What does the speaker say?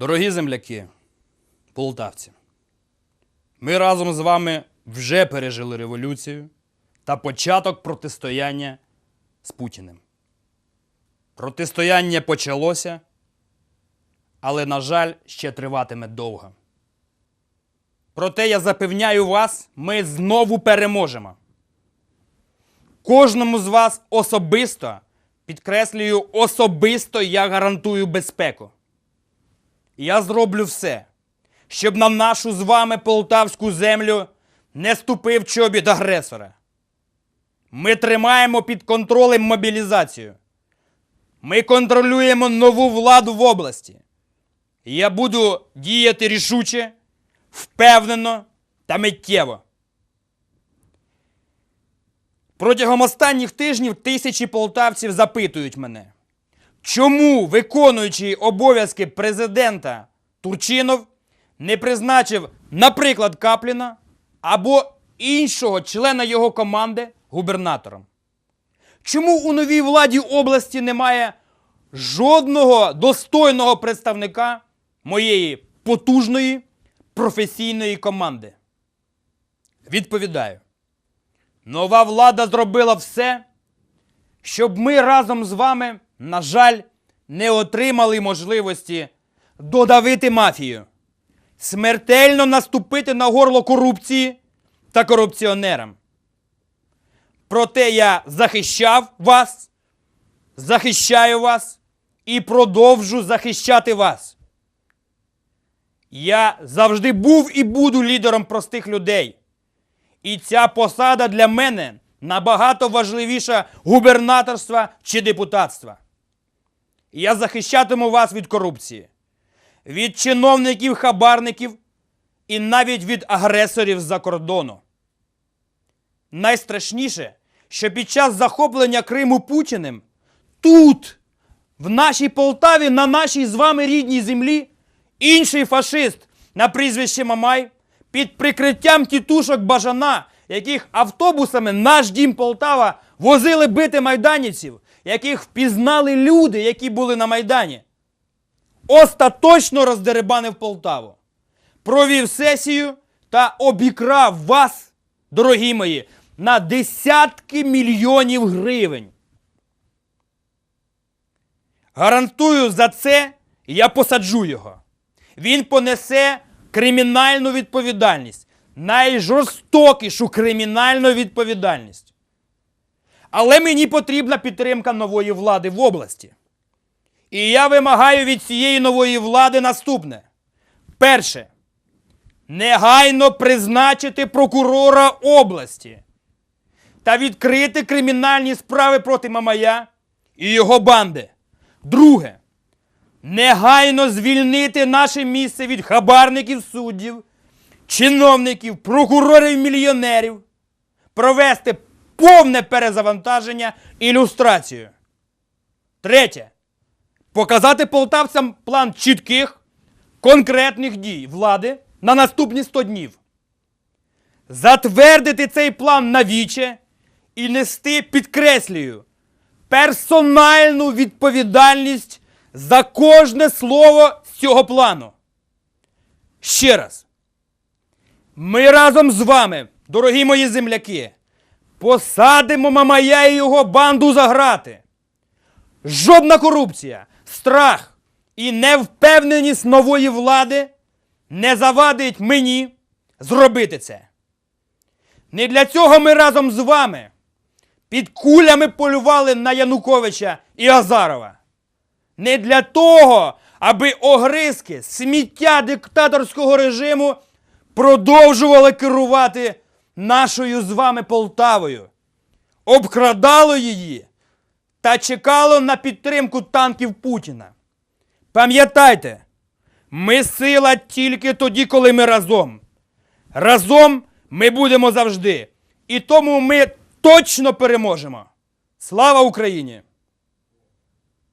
Дорогі земляки, полтавці, ми разом з вами вже пережили революцію та початок протистояння з Путіним. Протистояння почалося, але, на жаль, ще триватиме довго. Проте я запевняю вас, ми знову переможемо. Кожному з вас особисто, підкреслюю, особисто я гарантую безпеку. Я зроблю все, щоб на нашу з вами полтавську землю не ступив чобіт агресора. Ми тримаємо під контролем мобілізацію. Ми контролюємо нову владу в області. Я буду діяти рішуче, впевнено та миттєво. Протягом останніх тижнів тисячі полтавців запитують мене, чому виконуючий обов'язки президента Турчинов не призначив, наприклад, Капліна або іншого члена його команди губернатором? Чому у новій владі області немає жодного достойного представника моєї потужної професійної команди? Відповідаю. Нова влада зробила все, щоб ми разом з вами, на жаль, не отримали можливості додавити мафію, смертельно наступити на горло корупції та корупціонерам. Проте я захищав вас, захищаю вас і продовжу захищати вас. Я завжди був і буду лідером простих людей. І ця посада для мене набагато важливіша губернаторства чи депутатства. Я захищатиму вас від корупції, від чиновників, хабарників і навіть від агресорів з-за кордону. Найстрашніше, що під час захоплення Криму Путіним тут, в нашій Полтаві, на нашій з вами рідній землі, інший фашист на прізвище Мамай під прикриттям тітушок Бажана, яких автобусами наш дім Полтава возили бити майданівців, яких впізнали люди, які були на Майдані. Остаточно роздеребанив Полтаву. Провів сесію та обікрав вас, дорогі мої, на десятки мільйонів гривень. Гарантую за це, я посаджу його. Він понесе кримінальну відповідальність, найжорстокішу кримінальну відповідальність. Але мені потрібна підтримка нової влади в області. І я вимагаю від цієї нової влади наступне: перше, негайно призначити прокурора області та відкрити кримінальні справи проти Мамая і його банди. Друге, негайно звільнити наше місце від хабарників суддів, чиновників, прокурорів мільйонерів, провести повне перезавантаження і люстрацію. Третє. Показати полтавцям план чітких, конкретних дій влади на наступні 100 днів. Затвердити цей план навіче і нести, підкреслюю, персональну відповідальність за кожне слово з цього плану. Ще раз. Ми разом з вами, дорогі мої земляки, посадимо Мамая і його банду за грати. Жодна корупція, страх і невпевненість нової влади не завадить мені зробити це. Не для цього ми разом з вами під кулями полювали на Януковича і Азарова. Не для того, аби огризки, сміття диктаторського режиму продовжували керувати нашою з вами Полтавою, обкрадало її та чекало на підтримку танків Путіна. Пам'ятайте, ми сила тільки тоді, коли ми разом. Разом ми будемо завжди. І тому ми точно переможемо. Слава Україні!